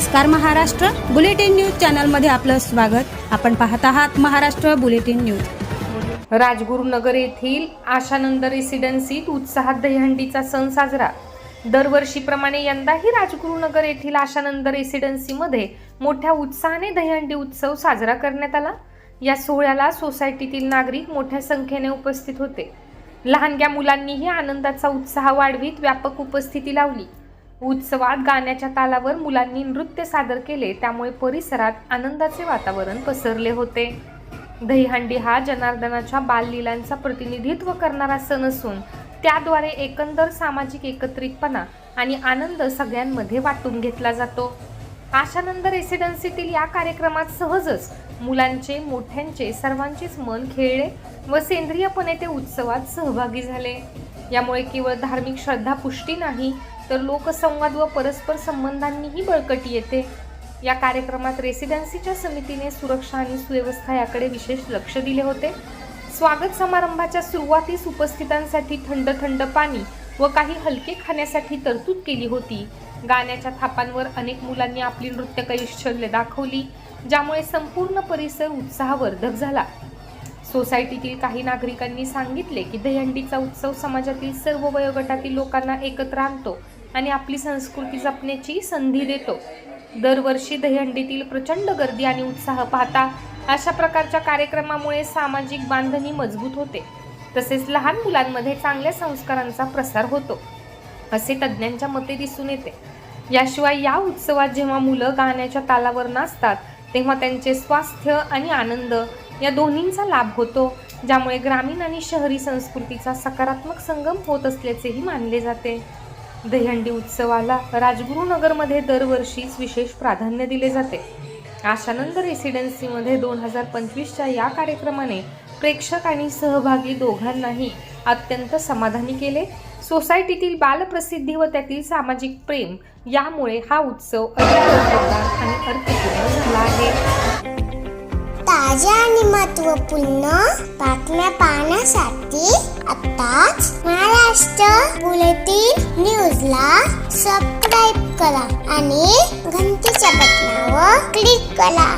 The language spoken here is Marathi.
नमस्कार महाराष्ट्र. बुलेटिन न्यूज चॅनलमध्ये आपलं स्वागत. आपण पाहत आहात महाराष्ट्र बुलेटिन न्यूज. राजगुरुनगर येथील आशानंद रेसिडेन्सीत उत्साहात दहीहंडीचा सण साजरा. दरवर्षीप्रमाणे यंदाही राजगुरुनगर येथील आशानंद रेसिडेन्सीमध्ये मोठ्या उत्साहाने दहीहंडी उत्सव साजरा करण्यात आला. या सोहळ्याला सोसायटीतील नागरिक मोठ्या संख्येने उपस्थित होते. लहानग्या मुलांनीही आनंदाचा उत्साह वाढवीत व्यापक उपस्थिती लावली. उत्सवात गाण्याच्या तालावर मुलांनी नृत्य सादर केले त्यामुळे परिसरात आनंदाचे वातावरण पसरले होते. दहीहंडी हा जनार्दनाच्या बाललीलांचा प्रतिनिधित्व करणारा सण असून त्याद्वारे एकंदर सामाजिक एकत्रितपणा आणि आनंद सगळ्यांमध्ये वाटून घेतला जातो. आशानंद रेसिडेन्सीतील या कार्यक्रमात सहजच मुलांचे मोठ्यांचे सर्वांचेच मन खेळले व सेंद्रियपणे ते उत्सवात सहभागी झाले. यामुळे केवळ धार्मिक श्रद्धा पुष्टी नाही तर लोकसंवाद व परस्पर संबंधांनीही बळकटी येते. या कार्यक्रमात रेसिडेन्सीच्या समितीने सुरक्षा आणि सुव्यवस्था याकडे विशेष लक्ष दिले होते. स्वागत समारंभाच्या सुरुवातीस उपस्थितांसाठी थंड थंड पाणी व काही हलके खाण्यासाठी तरतूद केली होती. गाण्याच्या थापांवर अनेक मुलांनी आपली नृत्य दाखवली ज्यामुळे संपूर्ण परिसर उत्साहवर्धक झाला. सोसायटीतील काही नागरिकांनी सांगितले की दहीहंडीचा उत्सव समाजातील सर्व वयोगटातील लोकांना एकत्र आणतो आणि आपली संस्कृती जपण्याची संधी देतो. दरवर्षी दहीहंडीतील प्रचंड गर्दी आणि उत्साह पाहता अशा प्रकारच्या कार्यक्रमामुळे सामाजिक बांधणी मजबूत होते. तसेच लहान मुलांमध्ये चांगल्या संस्कारांचा प्रसार होतो असे तज्ज्ञांच्या मते दिसून येते. याशिवाय या उत्सवात जेव्हा मुलं गाण्याच्या तालावर नाचतात तेव्हा त्यांचे स्वास्थ्य आणि आनंद या दोन्हींचा लाभ होतो ज्यामुळे ग्रामीण आणि शहरी संस्कृतीचा सकारात्मक संगम होत असल्याचेही मानले जाते. दहीहंडी उत्सवाला राजगुरुनगरमध्ये दरवर्षीच विशेष प्राधान्य दिले जाते. आशानंद रेसिडेन्सीमध्ये दोन हजार पंचवीसच्या या कार्यक्रमाने प्रेक्षक आणि सहभागी दोघांनाही अत्यंत समाधानी केले. सोसायटीतील बालप्रसिद्धी व त्यातील सामाजिक प्रेम यामुळे हा उत्सव अधिक आणि अर्थपूर्ण झाला आहे. ताज्या आणि महत्त्वपूर्ण बातम्या पाहण्यासाठी आताच महाराष्ट्र बुलेटिन न्यूजला सबस्क्राईब करा आणि घंटीच्या बटनावर क्लिक करा.